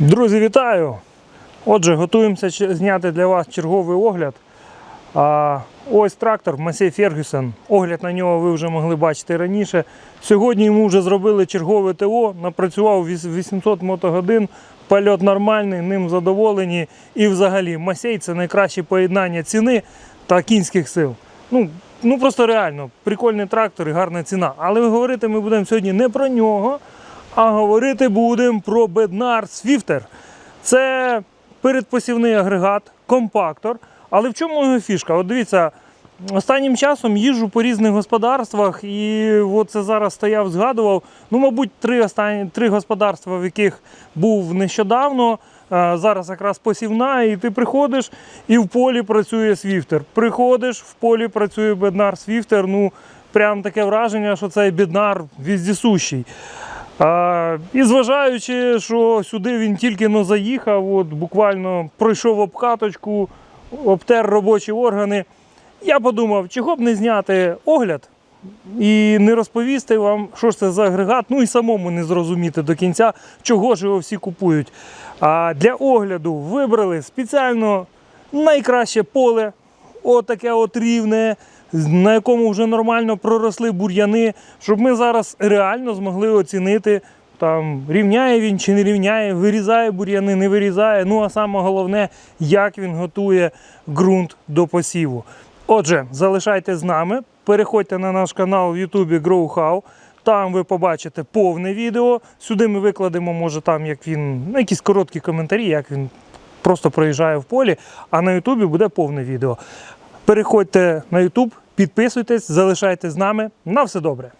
Друзі, вітаю! Отже, готуємося зняти для вас черговий огляд. А, ось трактор Масей Фергюсон. Огляд на нього ви вже могли бачити раніше. Сьогодні йому вже зробили чергове ТО, напрацював 800 мотогодин, польот нормальний, ним задоволені. І взагалі Масей це найкраще поєднання ціни та кінських сил. Ну, ну просто реально, прикольний трактор і гарна ціна. Але говорити ми будемо сьогодні не про нього, а говорити будемо про Bednar Swifter. Це передпосівний агрегат, компактор. Але в чому його фішка? От дивіться, останнім часом їжджу по різних господарствах, і от це зараз стояв, згадував. Ну, мабуть, три, останні, три господарства, в яких був нещодавно. е, Зараз якраз посівна, і ти приходиш, і в полі працює свіфтер. Приходиш, в полі працює беднар свіфтер. Ну, прям таке враження, що цей беднар віздісущий. А, і зважаючи, що сюди він тільки но заїхав, от буквально пройшов обкаточку, обтер робочі органи. Я подумав, чого б не зняти огляд і не розповісти вам, що ж це за агрегат, ну і самому не зрозуміти до кінця, чого ж його всі купують. А для огляду вибрали спеціально найкраще поле, отаке от рівне, на якому вже нормально проросли бур'яни, щоб ми зараз реально змогли оцінити, там, рівняє він чи не рівняє, вирізає бур'яни, не вирізає. Ну а саме головне, як він готує ґрунт до посіву. Отже, залишайтесь з нами, переходьте на наш канал в YouTube GrowHow. Там ви побачите повне відео. Сюди ми викладемо, може, там як він, ну, якісь короткі коментарі, як він просто проїжджає в полі. А на Ютубі буде повне відео. Переходьте на YouTube, підписуйтесь, залишайтесь з нами. На все добре.